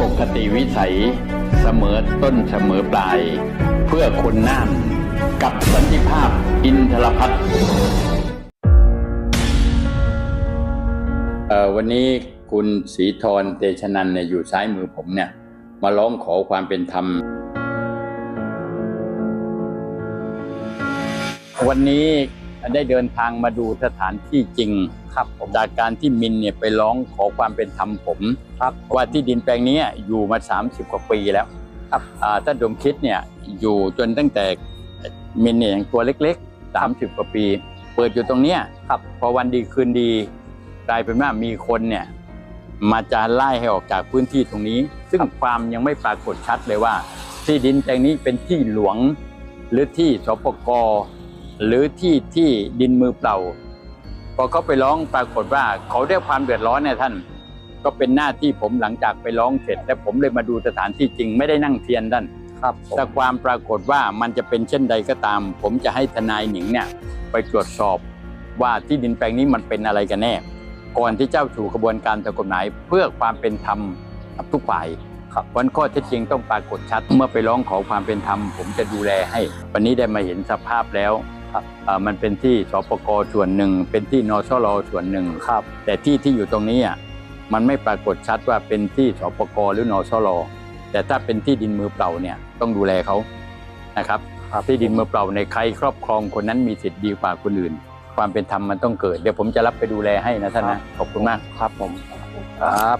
ปกติวิสัย เสมอต้นเสมอปลาย เพื่อคนน่านกับสันติภาพอินทรพัฒน์วันนี้คุณศรีธรเตชะนันเนี่ยอยู่ซ้ายมือผมเนี่ย มาร้องขอความเป็นธรรม วันนี้ ได้เดินทางมาดูสถานที่จริงครับจากการที่มินเนี่ยไปร้องขอความเป็นธรรมผมครับว่าที่ดินแปลงนี้อยู่มา 30 กว่าปีแล้วครับอ่าท่านดมคิดเนี่ยอยู่จนตั้งแต่มินเนี่ยยังตัวเล็กๆ 30 กว่าปี เปิดอยู่ตรงเนี้ยครับพอวันดีคืนดีกลายเป็นว่ามีคนเนี่ยมาจะไล่ให้ออกจากพื้นที่ตรงนี้ ซึ่งความยังไม่ปรากฏชัดเลยว่า ที่ดินแปลงนี้เป็นที่หลวงหรือที่สปก หรือที่ที่ดินมือเปล่า พอเขาไปร้องปรากฏว่าเขาได้ความเดือดร้อนเนี่ยท่าน ก็เป็นหน้าที่ผมหลังจากไปร้องเสร็จ แล้วผมเลยมาดูสถานที่จริงไม่ได้นั่งเทียนท่านครับผมแต่ความปรากฏว่ามันจะเป็นเช่นใดก็ตาม ผมจะให้ทนายหนิงเนี่ยไปตรวจสอบว่าที่ดินแปลงนี้มันเป็นอะไรกันแน่ ก่อนที่เจ้าสู่กระบวนการทางกฎหมายเพื่อความเป็นธรรมกับทุกฝ่ายครับวันข้อเท็จจริงต้องปรากฏชัด เมื่อไปร้องขอความเป็นธรรม ผมจะดูแลให้ วันนี้ได้มาเห็นสภาพแล้ว ครับเอ่อมันเป็นที่สปกส่วนหนึ่ง เป็นที่นชรส่วนหนึ่งครับ แต่ที่ที่อยู่ตรงนี้อะมันไม่ปรากฏชัดว่าเป็นที่สปกหรือนชรแต่ถ้าเป็นที่ดินมือเปล่าเนี่ยต้องดูแลเขานะครับครับที่ดินมือเปล่าในใครครอบครองคนนั้นมีสิทธิ์ดีกว่าคนอื่น ความเป็นธรรมมันต้องเกิด เดี๋ยวผมจะรับไปดูแลให้นะท่านนะขอบคุณมากครับผมครับ